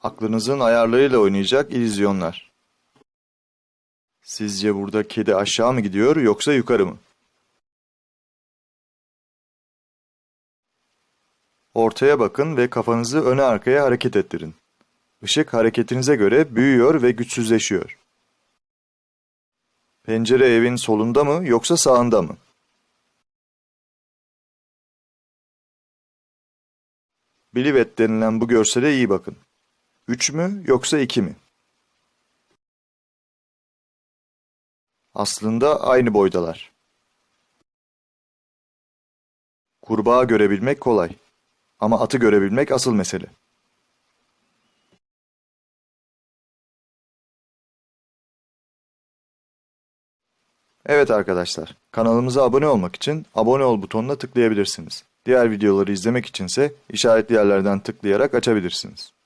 Aklınızın ayarlarıyla oynayacak illüzyonlar. Sizce burada kedi aşağı mı gidiyor yoksa yukarı mı? Ortaya bakın ve kafanızı öne arkaya hareket ettirin. Işık hareketinize göre büyüyor ve güçsüzleşiyor. Pencere evin solunda mı yoksa sağında mı? Bilivet denilen bu görsele iyi bakın. 3 mü yoksa 2 mi? Aslında aynı boydalar. Kurbağa görebilmek kolay. Ama atı görebilmek asıl mesele. Evet arkadaşlar, kanalımıza abone olmak için abone ol butonuna tıklayabilirsiniz. Diğer videoları izlemek içinse işaretli yerlerden tıklayarak açabilirsiniz.